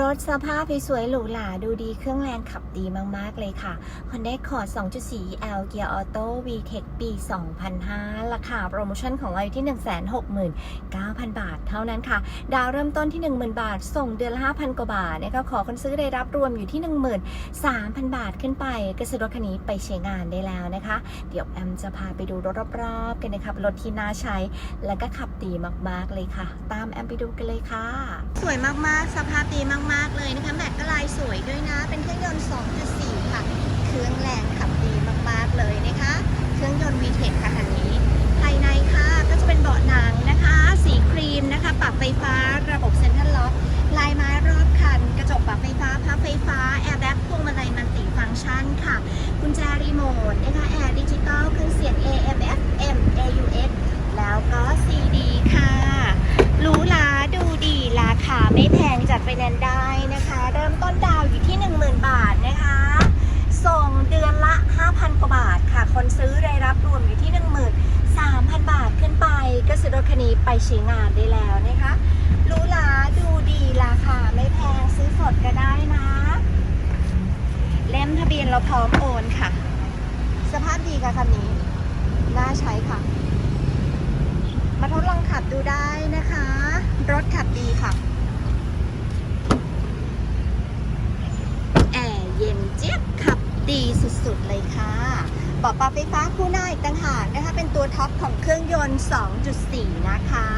รถสภาพสวยหรูหราดูดีเครื่องแรงขับดีมาก ๆ เลยค่ะ Honda Accord 2.4 L Gear Auto VTEC ปี 2005 ราคาโปรโมชั่นของเราอยู่ที่ 169,000 บาทเท่านั้นค่ะ ดาวเริ่มต้นที่ 10,000 บาท ส่งเดือนละ 5,000 กว่าบาทนะคะขอคนซื้อได้รับรวมอยู่ที่ 13,000 บาทขึ้นไปก็ซื้อรถคันนี้ไปใช้งานได้แล้วนะคะ เดี๋ยวแอมจะพาไปดูรถรอบๆกันนะคะเป็นรถที่น่าใช้แล้วก็ขับดีมากๆเลยค่ะ ตามแอมไปดูกันเลยค่ะ สวยมากๆ สภาพดีมากๆ เลยนะคะ แมทก็ลายสวยด้วยนะ เป็นเครื่องยนต์ 2.4 ค่ะ เครื่องแรงขับดีมากๆเลยนะคะ เครื่องยนต์ VTEC ค่ะคันนี้ ภายในค่ะก็จะเป็นเบาะหนังนะคะ สีครีมนะคะ ปรับไฟฟ้า ระบบเซ็นทรัลล็อก ลายไม้รอบคัน กระจกปรับไฟฟ้า พับไฟฟ้า แอร์แบ็กพวงมาลัยมันติฟังก์ชันค่ะ กุญแจรีโมทนะคะ แอร์ดิจิตอลเครื่องเสียง AM FM AUX แล้วก็ CD ค่ะ หรูหราดูดี ราคาไม่แพงจัดไฟแนนซ์ได้นะคะ เริ่มต้นดาวอยู่ที่ 10,000 บาทนะคะ ส่งเดือนละ 5,000 กว่าบาทค่ะ คนซื้อได้รับรวมอยู่ที่ 13,000 บาทขึ้นไป ก็ซื้อรถคันนี้ไปใช้งานได้แล้วนะคะหรูหราดูดีราคาไม่แพงซื้อสดก็ได้นะ เล่มทะเบียนเราพร้อมโอนค่ะ สภาพดีค่ะคันนี้ น่าใช้ค่ะ มาทดลองขับดูได้นะคะรถขับดีค่ะ แอร์เย็นเจี๊ยบขับดี สุดๆ เลยค่ะเบปรับไฟฟ้าคู่หน้าอีกต่างหากนะคะ เป็นตัวท็อปของเครื่องยนต์ 2.4 นะคะ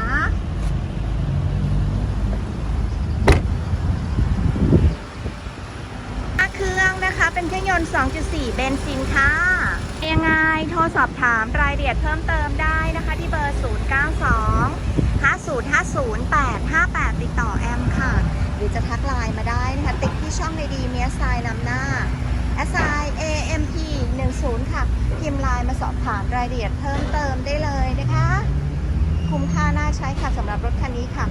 เครื่องนะคะ เป็นเครื่องยนต์ 2.4 เบนซินค่ะยังไงโทรสอบถามรายละเอียดเพิ่มเติมได้นะคะที่เบอร์ 092 5050 858 ติดต่อแอมค่ะ หรือจะทักไลน์มาได้นะคะ ติ๊กที่ช่องในดีเมียสไซนำหน้า s i A 10 ค่ะ พิมพ์ไล น์มาสอบถามรายละเอียดเพิ่มเติมได้เลยนะคะ คุ้มค่าน่าใช้ค่ะสำหรับรถคันนี้ค่ะ